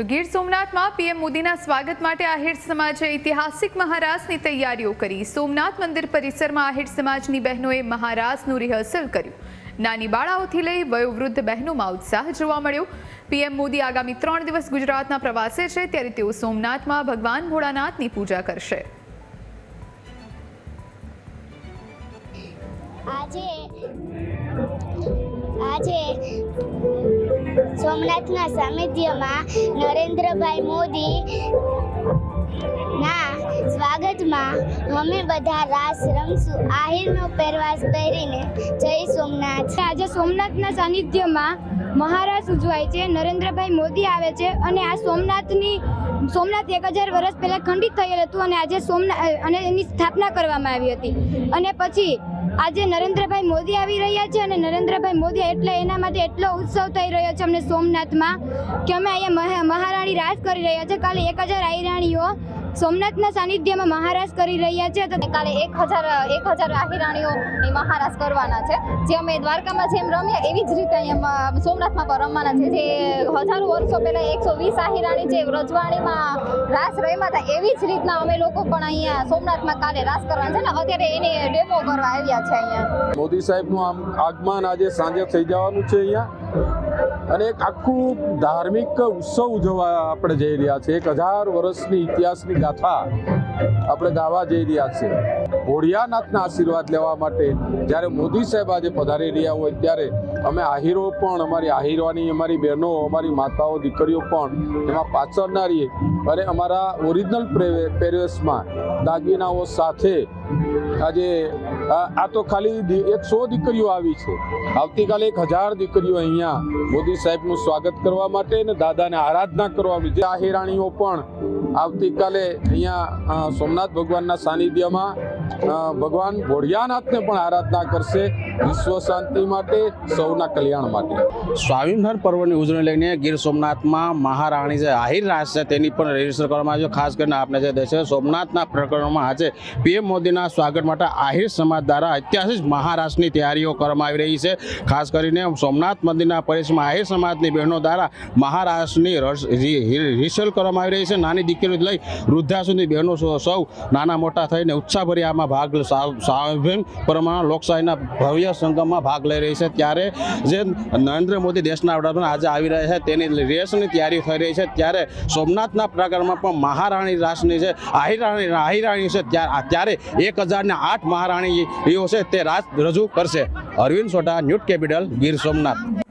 તો ગીર સોમનાથમાં પીએમ મોદીના સ્વાગત માટે આહિર સમાજે ઐતિહાસિક મહારાસની તૈયારીઓ કરી. સોમનાથ મંદિર પરિસરમાં આહિર સમાજની બહેનોએ મહારાસનું રિહર્સલ કર્યું. નાની બાળાઓથી લઈ વયોવૃદ્ધ બહેનોમાં ઉત્સાહ જોવા મળ્યો. પીએમ મોદી આગામી ત્રણ દિવસ ગુજરાતના પ્રવાસે છે, ત્યારે તેઓ સોમનાથમાં ભગવાન ભોળાનાથની પૂજા કરશે. આજે આજે સોમનાથના સાનિધ્યમાં નરેન્દ્રભાઈ મોદી ના સ્વાગતમાં અમે બધા રાસ રમશું. આહિરનો પહેરવાશ પહેરીને જય સોમનાથ. આજે સોમનાથના સાનિધ્યમાં મહારાજ ઉજવાય છે, નરેન્દ્રભાઈ મોદી આવે છે અને આ સોમનાથની, સોમનાથ એક હજાર વર્ષ પહેલાં ખંડિત થયેલ હતું અને આજે સોમનાથ અને એની સ્થાપના કરવામાં આવી હતી. અને પછી આજે નરેન્દ્રભાઈ મોદી આવી રહ્યા છે અને નરેન્દ્રભાઈ મોદી એટલે એના માટે એટલો ઉત્સવ થઈ રહ્યો છે અમને સોમનાથમાં કે અમે અહીંયા મહા- મહારાણી રાજ કરી રહ્યા છે. કાલે એક હજાર આહિરાણીઓ સોમનાથના સાનિધ્યમાં મહારાજ કરી રહ્યા છે તો કાલે એક હજાર એક હજાર આહિરાણીઓની મહારાજ કરવાના છે. જે અમે દ્વારકામાં જેમ રમ્યા એવી જ રીતે અહીંયા સોમનાથમાં પણ રમવાના છે. જે હજારો વર્ષો પહેલાં એકસો વીસ આહિરાણી જે રજવાણીમાં રાસ રમ્યા હતા, એવી જ રીતના અમે લોકો પણ અહીંયા સોમનાથમાં કાલે રાસ કરવાના છે ને અત્યારે એને ડેમો કરવા આવ્યા છે અહીંયા. મોદી સાહેબનું આમ આગમન આજે સાંજે થઈ જવાનું છે અહીંયા. અને એક આખું ધાર્મિક ઉત્સવ ઉજવવા આપણે જઈ રહ્યા છે એક હજાર વર્ષની ઇતિહાસની ગાથા આપણે ગાવા જઈ રહ્યા છે ભોળિયાનાથના આશીર્વાદ લેવા માટે જ્યારે મોદી સાહેબ આજે પધારી રહ્યા હોય ત્યારે અમે આહીરો પણ, અમારી આહીરવાની, અમારી બહેનો, અમારી માતાઓ, દીકરીઓ પણ એમાં પાછળ ના રહીએ. અને અમારા ઓરિજિનલ પહેરવેશમાં દાગીનાઓ સાથે આજે આ આ તો ખાલી એક સો દીકરીઓ આવી છે. આવતીકાલે એક હજાર દીકરીઓ અહીંયા મોદી સાહેબનું સ્વાગત કરવા માટે અને દાદાને આરાધના કરવા જે હેરાણીઓ પણ આવતીકાલે અહીંયા સોમનાથ ભગવાનના સાનિધ્યમાં ભગવાન ભોળિયાનાથને પણ આરાધના કરશે વિશ્વ શાંતિ માટે, સૌના કલ્યાણ માટે. સ્વામિનારાયણ પર્વની ઉજવણી લઈને ગીર સોમનાથમાં મહારાણી જે આહિર રાજ છે તેની પણ રજિસ્ટર કરવામાં આવ્યો ખાસ કરીને આપણે જે દેશે સોમનાથના પ્રકરણમાં આજે પીએમ મોદીના સ્વાગત માટે આહિર સમાજ દ્વારા ઐતિહાસિક મહારાષ્ટ્રની તૈયારીઓ કરવામાં આવી રહી છે. ખાસ કરીને સોમનાથ મંદિરના પરિસરમાં આહિર સમાજની બહેનો દ્વારા મહારાષ્ટ્રની રિસલ કરવામાં આવી રહી છે. નાની દીકરીઓ લઈ વૃદ્ધા સુધી બહેનો સૌ નાના મોટા થઈને ઉત્સાહભરી આમાં ભાગ સ્વાભિમાન લોકશાહીના ભવ્ય સંગમમાં ભાગ લઈ રહી છે. ત્યારે જે નરેન્દ્ર મોદી દેશના વડાપ્રધાન આજે આવી રહ્યા છે, તેની રેસની તૈયારી થઈ રહી છે. ત્યારે સોમનાથના પ્રકારમાં પણ મહારાણી રાસની છે, આહિરાણી આહિરાણી છે. ત્યાં ત્યારે એક હજારને આઠ મહારાણીઓ છે, તે રાસ રજૂ કરશે. Arvind Sodha news capital, Gir Somnath.